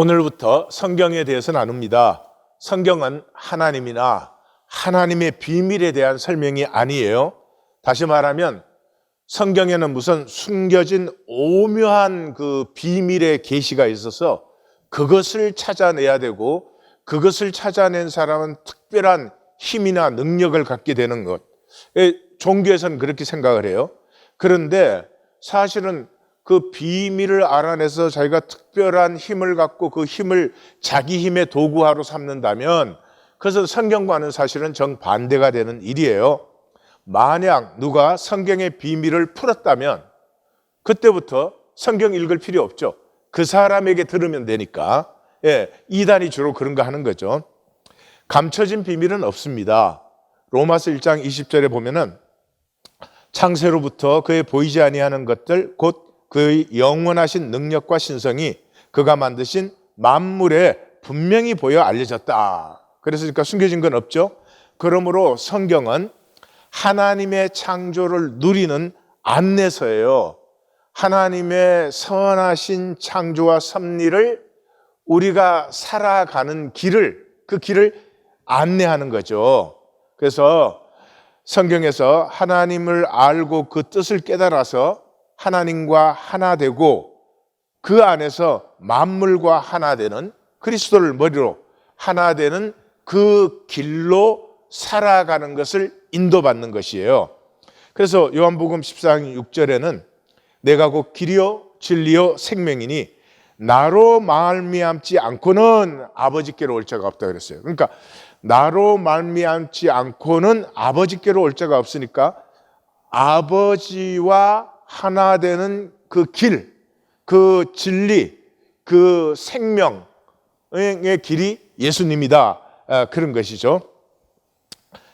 오늘부터 성경에 대해서 나눕니다. 성경은 하나님이나 하나님의 비밀에 대한 설명이 아니에요. 다시 말하면 성경에는 무슨 숨겨진 오묘한 그 비밀의 계시가 있어서 그것을 찾아내야 되고 그것을 찾아낸 사람은 특별한 힘이나 능력을 갖게 되는 것. 에, 종교에서는 그렇게 생각을 해요. 그런데 사실은 그 비밀을 알아내서 자기가 특별한 힘을 갖고 그 힘을 자기 힘의 도구화로 삼는다면 그것은 성경과는 사실은 정반대가 되는 일이에요. 만약 누가 성경의 비밀을 풀었다면 그때부터 성경 읽을 필요 없죠. 그 사람에게 들으면 되니까. 예, 이단이 주로 그런 거 하는 거죠. 감춰진 비밀은 없습니다. 로마서 1장 20절에 보면은 창세로부터 그의 보이지 아니하는 것들 곧 그의 영원하신 능력과 신성이 그가 만드신 만물에 분명히 보여 알려졌다. 그래서 그러니까 숨겨진 건 없죠. 그러므로 성경은 하나님의 창조를 누리는 안내서예요. 하나님의 선하신 창조와 섭리를 우리가 살아가는 길을 그 길을 안내하는 거죠. 그래서 성경에서 하나님을 알고 그 뜻을 깨달아서 하나님과 하나 되고 그 안에서 만물과 하나 되는 그리스도를 머리로 하나 되는 그 길로 살아가는 것을 인도받는 것이에요. 그래서 요한복음 14장 6절에는 내가 곧 길이요 진리요 생명이니 나로 말미암지 않고는 아버지께로 올 자가 없다 그랬어요. 그러니까 나로 말미암지 않고는 아버지께로 올 자가 없으니까 아버지와 하나 되는 그 길, 그 진리, 그 생명의 길이 예수님이다. 아, 그런 것이죠.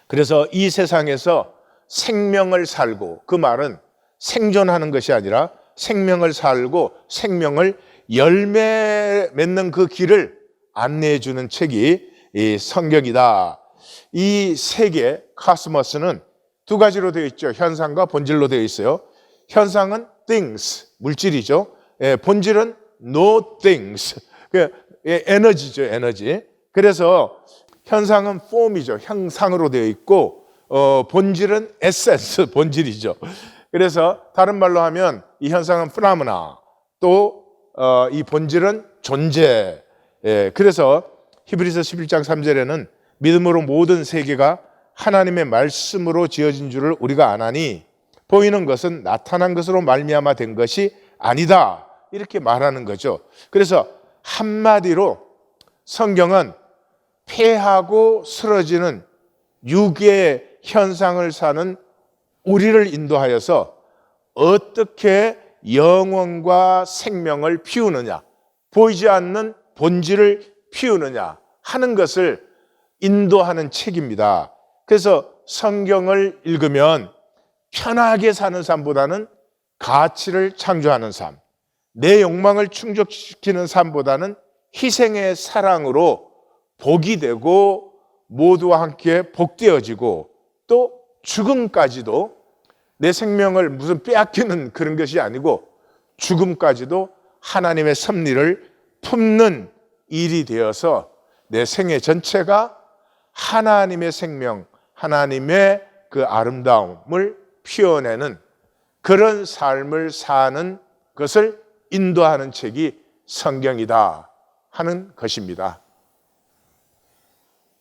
그래서 이 세상에서 생명을 살고 그 말은 생존하는 것이 아니라 생명을 살고 생명을 열매 맺는 그 길을 안내해 주는 책이 이 성경이다. 이 세계 카스머스는 두 가지로 되어 있죠. 현상과 본질로 되어 있어요. 현상은 things, 물질이죠. 예, 본질은 no things, 그 예, 에너지죠, 에너지. 그래서 현상은 form이죠. 형상으로 되어 있고 어, 본질은 essence, 본질이죠. 그래서 다른 말로 하면 이 현상은 phenomena, 또이 어, 본질은 존재. 예, 그래서 히브리서 11장 3절에는 믿음으로 모든 세계가 하나님의 말씀으로 지어진 줄을 우리가 아나니 보이는 것은 나타난 것으로 말미암아 된 것이 아니다. 이렇게 말하는 거죠. 그래서 한마디로 성경은 폐하고 쓰러지는 육의 현상을 사는 우리를 인도하여서 어떻게 영혼과 생명을 피우느냐, 보이지 않는 본질을 피우느냐 하는 것을 인도하는 책입니다. 그래서 성경을 읽으면 편하게 사는 삶보다는 가치를 창조하는 삶, 내 욕망을 충족시키는 삶보다는 희생의 사랑으로 복이 되고 모두와 함께 복되어지고 또 죽음까지도 내 생명을 무슨 빼앗기는 그런 것이 아니고 죽음까지도 하나님의 섭리를 품는 일이 되어서 내 생애 전체가 하나님의 생명, 하나님의 그 아름다움을 피워내는 그런 삶을 사는 것을 인도하는 책이 성경이다 하는 것입니다.